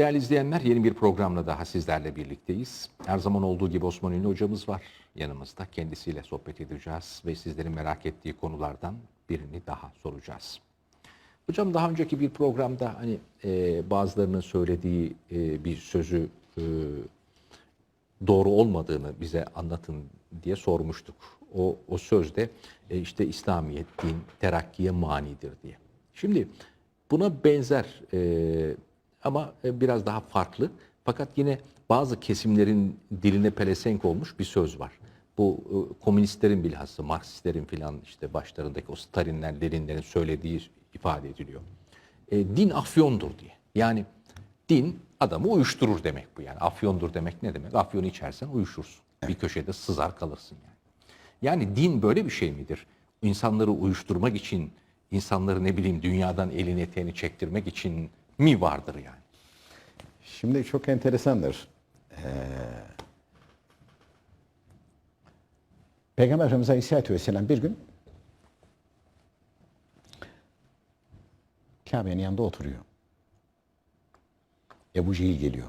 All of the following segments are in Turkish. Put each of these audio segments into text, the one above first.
Değerli izleyenler yeni bir programla daha sizlerle birlikteyiz. Her zaman olduğu gibi Osman Ünlü hocamız var yanımızda. Kendisiyle sohbet edeceğiz ve sizlerin merak ettiği konulardan birini daha soracağız. Hocam daha önceki bir programda hani e, bazılarının söylediği e, bir sözü e, doğru olmadığını bize anlatın diye sormuştuk. O, o sözde e, işte İslamiyet, din, terakkiye manidir diye. Şimdi buna benzer e, ama e, biraz daha farklı fakat yine bazı kesimlerin diline pelesenk olmuş bir söz var. Bu e, komünistlerin bilhassa Marksistlerin filan işte başlarındaki o Stalinler, Leninlerin söylediği ifade ediliyor. E, din afyondur diye. Yani din adamı uyuşturur demek bu yani. Afyondur demek ne demek? Afyonu içersen uyuşursun. Bir köşede sızar kalırsın yani. Yani din böyle bir şey midir? İnsanları uyuşturmak için, insanları ne bileyim dünyadan elini eteğini çektirmek için mi vardır yani? Şimdi çok enteresandır. Ee, Peygamber Efendimiz Aleyhisselatü Vesselam bir gün Kabe'nin yanında oturuyor. Ebu Cehil geliyor.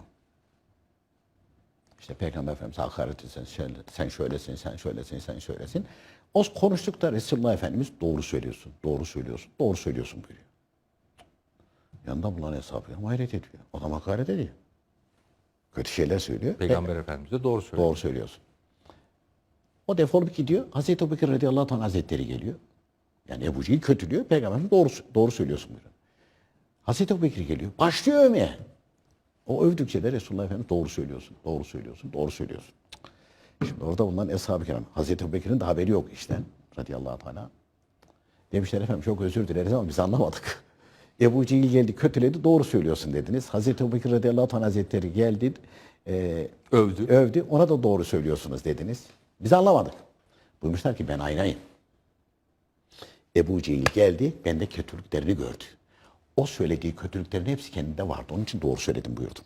İşte Peygamber Efendimiz hakaret etsin, şöyle, sen şöylesin, sen şöylesin, sen şöylesin. O konuştukta Resulullah Efendimiz doğru söylüyorsun, doğru söylüyorsun, doğru söylüyorsun buyuruyor. Yanında bulunan hesabı hayret ediyor. Adam hakaret ediyor. Kötü şeyler söylüyor. Peygamber Efendimiz de doğru söylüyor. Doğru söylüyorsun. O defolup gidiyor. Hazreti Ebubekir radıyallahu anh hazretleri geliyor. Yani Ebu Cehil kötülüyor. Peygamber doğru, doğru söylüyorsun buyuruyor. Hazreti Ebubekir geliyor. Başlıyor övmeye. O övdükçe de Resulullah Efendimiz doğru söylüyorsun, doğru söylüyorsun, doğru söylüyorsun. Şimdi orada bulunan Eshab-ı Kiram, Hazreti Ebubekir'in de haberi yok işten radıyallahu teala. Demişler efendim çok özür dileriz ama biz anlamadık. Ebu Cehil geldi kötüledi doğru söylüyorsun dediniz. Hazreti Ebubekir radıyallahu teala hazretleri geldi e, Övdü. övdü ona da doğru söylüyorsunuz dediniz. Biz anlamadık. Buyurmuşlar ki ben aynayım. Ebu Cehil geldi bende kötülüklerini gördü. O söylediği kötülüklerin hepsi kendinde vardı. Onun için doğru söyledim buyurdum.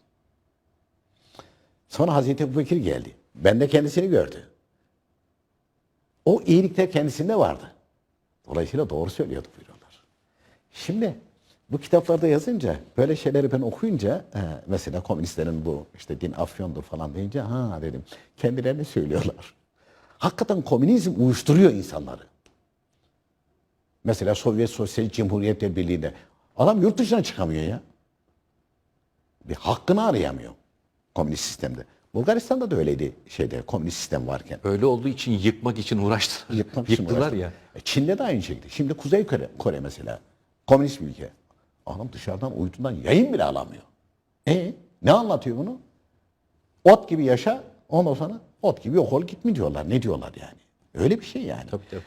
Sonra Hazreti Ebubekir geldi. Ben de kendisini gördü. O iyilikler kendisinde vardı. Dolayısıyla doğru söylüyordu buyuruyorlar. Şimdi bu kitaplarda yazınca böyle şeyleri ben okuyunca e, mesela komünistlerin bu işte din afyondur falan deyince ha dedim kendilerini söylüyorlar. Hakikaten komünizm uyuşturuyor insanları. Mesela Sovyet Sosyalist Cumhuriyetler Birliği'nde adam yurt dışına çıkamıyor ya. Bir hakkını arayamıyor komünist sistemde. Bulgaristan'da da öyleydi şeyde komünist sistem varken. Öyle olduğu için yıkmak için uğraştılar. Yıkmak için Yıktılar uğraştı. ya. E, Çin'de de aynı şekilde. Şimdi Kuzey Kore, Kore mesela. Komünist bir ülke. Adam dışarıdan uydudan yayın bile alamıyor. E ne anlatıyor bunu? Ot gibi yaşa ondan sonra ot gibi yok ol gitme diyorlar. Ne diyorlar yani? Öyle bir şey yani. Tabii tabii.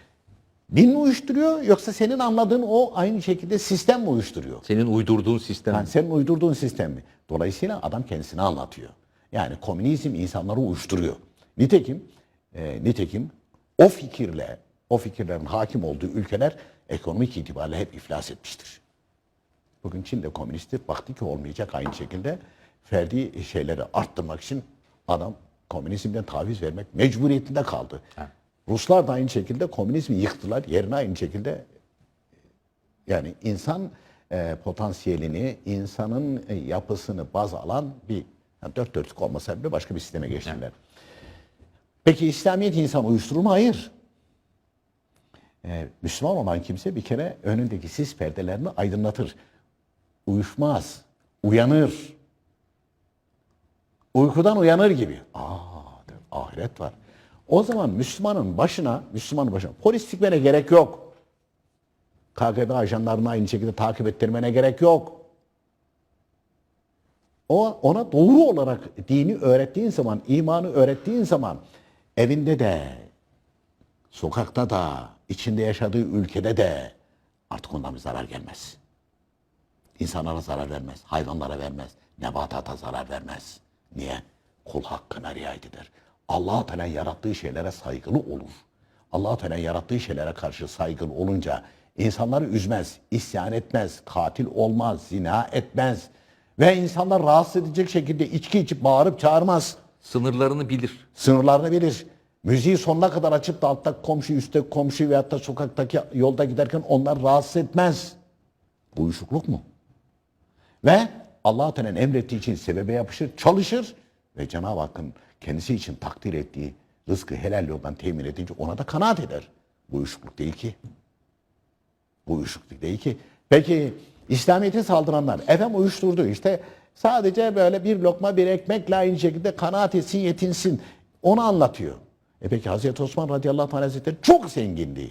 Din mi uyuşturuyor yoksa senin anladığın o aynı şekilde sistem mi uyuşturuyor? Senin uydurduğun sistem. Yani senin uydurduğun sistem mi? Dolayısıyla adam kendisini anlatıyor. Yani komünizm insanları uyuşturuyor. Nitekim, e, nitekim o fikirle, o fikirlerin hakim olduğu ülkeler ekonomik itibariyle hep iflas etmiştir. Bugün Çin de komünisttir. Baktı ki olmayacak aynı şekilde ferdi şeyleri arttırmak için adam komünizmden taviz vermek mecburiyetinde kaldı. Ruslar da aynı şekilde komünizmi yıktılar. Yerine aynı şekilde yani insan e, potansiyelini, insanın e, yapısını baz alan bir yani dört dörtlük olmasa bile başka bir sisteme geçtiler. Peki İslamiyet insan uyuşturur mu? Hayır. E, Müslüman olan kimse bir kere önündeki sis perdelerini aydınlatır. Uyuşmaz. Uyanır. Uykudan uyanır gibi. Aa, ahiret var. O zaman Müslümanın başına, Müslümanın başına polis dikmene gerek yok. KGB ajanlarını aynı şekilde takip ettirmene gerek yok. O ona doğru olarak dini öğrettiğin zaman, imanı öğrettiğin zaman evinde de, sokakta da, içinde yaşadığı ülkede de artık ondan bir zarar gelmez. İnsanlara zarar vermez, hayvanlara vermez, nebatata zarar vermez. Niye? Kul hakkına riayet eder. Allah-u Teala yarattığı şeylere saygılı olur. Allah-u Teala yarattığı şeylere karşı saygılı olunca insanları üzmez, isyan etmez, katil olmaz, zina etmez ve insanlar rahatsız edecek şekilde içki içip bağırıp çağırmaz. Sınırlarını bilir. Sınırlarını bilir. Müziği sonuna kadar açıp da alttaki komşu, üstteki komşu veyahut da sokaktaki yolda giderken onlar rahatsız etmez. Bu uyuşukluk mu? Ve Allah Teala'nın emrettiği için sebebe yapışır, çalışır ve Cenab-ı Hakk'ın kendisi için takdir ettiği rızkı helal yoldan temin edince ona da kanaat eder. Bu uyuşukluk değil ki. Bu uyuşukluk değil ki. Peki İslamiyet'e saldıranlar efendim uyuşturdu işte sadece böyle bir lokma bir ekmekle aynı şekilde kanaat etsin yetinsin onu anlatıyor. E peki Hazreti Osman radıyallahu anh hazretleri çok zengindi.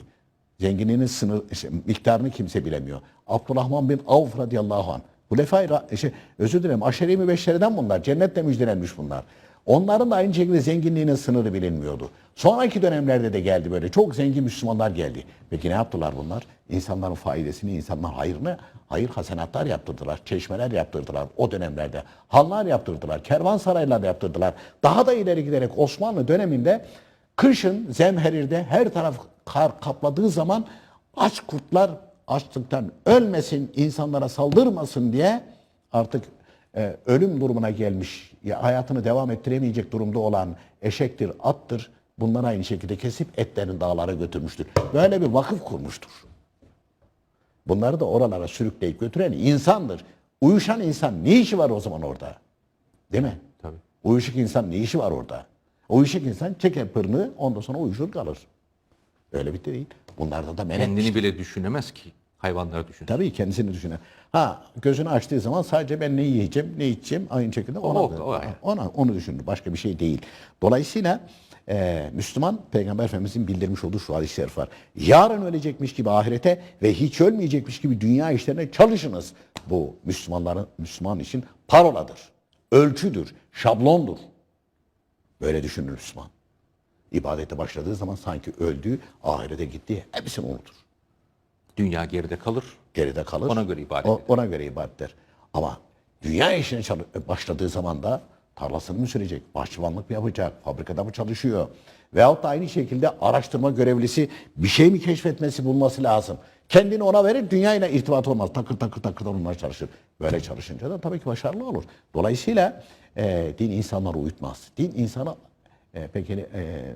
Zenginliğinin sınır, işte, miktarını kimse bilemiyor. Abdurrahman bin Avf radıyallahu anh. Hulefai, Ra- şey, özür dilerim aşere-i mübeşşereden bunlar. Cennetle müjdelenmiş bunlar. Onların da aynı şekilde zenginliğinin sınırı bilinmiyordu. Sonraki dönemlerde de geldi böyle. Çok zengin Müslümanlar geldi. Peki ne yaptılar bunlar? İnsanların faydasını, insanların hayrını, hayır hasenatlar yaptırdılar. Çeşmeler yaptırdılar o dönemlerde. Hanlar yaptırdılar. Kervansaraylar yaptırdılar. Daha da ileri giderek Osmanlı döneminde kışın Zemherir'de her taraf kar kapladığı zaman aç kurtlar açlıktan ölmesin, insanlara saldırmasın diye artık e, ölüm durumuna gelmiş, ya hayatını devam ettiremeyecek durumda olan eşektir, attır. Bunları aynı şekilde kesip etlerini dağlara götürmüştür. Böyle bir vakıf kurmuştur. Bunları da oralara sürükleyip götüren insandır. Uyuşan insan ne işi var o zaman orada? Değil mi? Tabii. Uyuşuk insan ne işi var orada? Uyuşuk insan çeker pırını ondan sonra uyuşur kalır. Öyle bitti değil. Bunlarda da melek Kendini bile düşünemez ki. Hayvanları düşün. Tabii kendisini düşünen. Ha gözünü açtığı zaman sadece ben ne yiyeceğim, ne içeceğim aynı şekilde ona, O- o- ona onu düşünür. Başka bir şey değil. Dolayısıyla e, Müslüman Peygamber Efendimizin bildirmiş olduğu şu hadis-i şerif var. Yarın ölecekmiş gibi ahirete ve hiç ölmeyecekmiş gibi dünya işlerine çalışınız. Bu Müslümanların Müslüman için paroladır. Ölçüdür, şablondur. Böyle düşünür Müslüman. İbadete başladığı zaman sanki öldüğü, ahirete gittiği hepsini unutur Dünya geride kalır. geride kalır. Ona göre ibadet O- eder. ona göre ibadet eder. Ama dünya işine çalı- başladığı zaman da tarlasını mı sürecek, bahçıvanlık mı yapacak, fabrikada mı çalışıyor? Veyahut da aynı şekilde araştırma görevlisi bir şey mi keşfetmesi bulması lazım. Kendini ona verir, dünyayla irtibat olmaz. Takır takır takır onunla çalışır. Böyle çalışınca da tabii ki başarılı olur. Dolayısıyla e, din insanları uyutmaz. Din insanı e, peki e,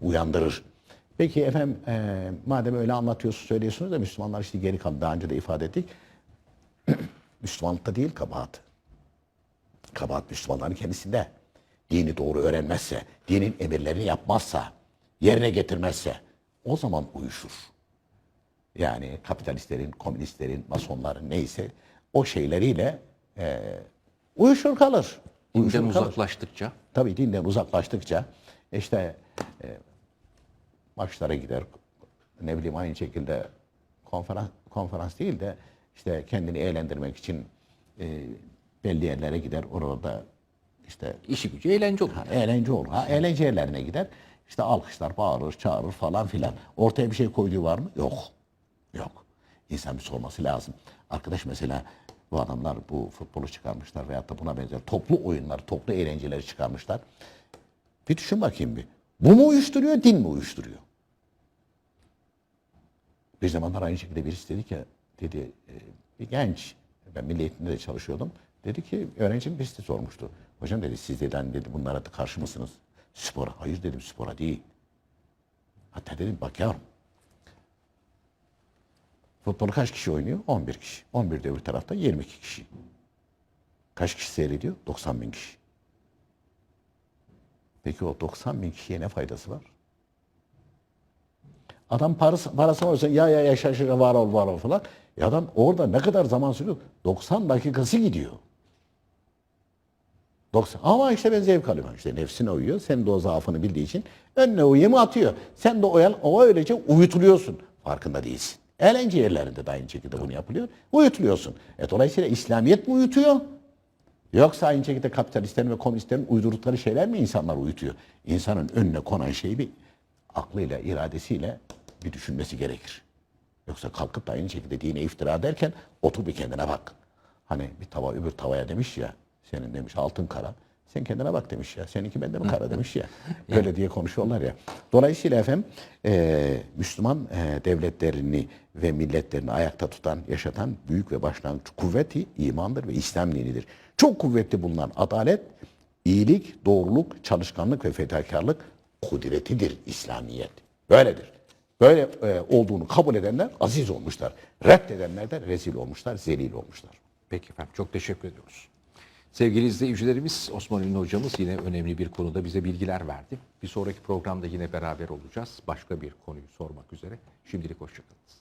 uyandırır. Peki efendim e, madem öyle anlatıyorsunuz söylüyorsunuz da Müslümanlar işte geri kaldı. Daha önce de ifade ettik. Müslümanlıkta değil kabahat. Kabahat Müslümanların kendisinde. Dini doğru öğrenmezse, dinin emirlerini yapmazsa, yerine getirmezse o zaman uyuşur. Yani kapitalistlerin, komünistlerin, masonların neyse o şeyleriyle e, uyuşur kalır. Dinden uzaklaştıkça Tabii dinden uzaklaştıkça işte e, maçlara gider. Ne bileyim aynı şekilde konferans konferans değil de işte kendini eğlendirmek için e, belli yerlere gider. Orada işte işi gücü eğlence olur. ha, eğlence olur. Ha, eğlence yerlerine gider. İşte alkışlar, bağırır, çağırır falan filan. Ortaya bir şey koyduğu var mı? Yok. Yok. İnsan bir sorması lazım. Arkadaş mesela bu adamlar bu futbolu çıkarmışlar veyahut da buna benzer toplu oyunlar, toplu eğlenceleri çıkarmışlar. Bir düşün bakayım bir. Bu mu uyuşturuyor, din mi uyuşturuyor? Bir zamanlar aynı şekilde birisi dedi ki, dedi e, bir genç, ben milli eğitimde de çalışıyordum. Dedi ki öğrencim birisi sormuştu. Hocam dedi siz dedi, hani dedi bunlara karşı mısınız? Spora. Hayır dedim spora değil. Hatta dedim bak yavrum. Futbolu kaç kişi oynuyor? 11 kişi. 11 de öbür tarafta 22 kişi. Kaç kişi seyrediyor? 90 bin kişi. Peki o 90 bin kişiye ne faydası var? Adam parası, parası olsa ya ya ya şaşırı var ol var ol falan. Ya adam orada ne kadar zaman sürüyor? 90 dakikası gidiyor. 90. Ama işte ben zevk alıyorum. İşte nefsine uyuyor. Sen de o zaafını bildiği için önüne yemi atıyor. Sen de o, o öylece uyutuluyorsun. Farkında değilsin. Eğlence yerlerinde de aynı şekilde bunu yapılıyor. Uyutuluyorsun. E, dolayısıyla İslamiyet mi uyutuyor? Yoksa aynı şekilde kapitalistlerin ve komünistlerin uydurdukları şeyler mi insanlar uyutuyor? İnsanın önüne konan şeyi bir aklıyla, iradesiyle bir düşünmesi gerekir. Yoksa kalkıp da aynı şekilde dine iftira derken otur bir kendine bak. Hani bir tava öbür tavaya demiş ya, senin demiş altın kara. Sen kendine bak demiş ya. Seninki bende mi kara demiş ya. Böyle diye konuşuyorlar ya. Dolayısıyla efendim eee, Müslüman eee, devletlerini ve milletlerini ayakta tutan, yaşatan büyük ve başlangıç kuvveti imandır ve İslam dinidir. Çok kuvvetli bulunan adalet, iyilik, doğruluk, çalışkanlık ve fedakarlık kudretidir İslamiyet. Böyledir. Böyle e, olduğunu kabul edenler aziz olmuşlar. Reddedenler de rezil olmuşlar, zelil olmuşlar. Peki efendim çok teşekkür ediyoruz. Sevgili izleyicilerimiz Osman Ünlü hocamız yine önemli bir konuda bize bilgiler verdi. Bir sonraki programda yine beraber olacağız. Başka bir konuyu sormak üzere. Şimdilik hoşçakalın.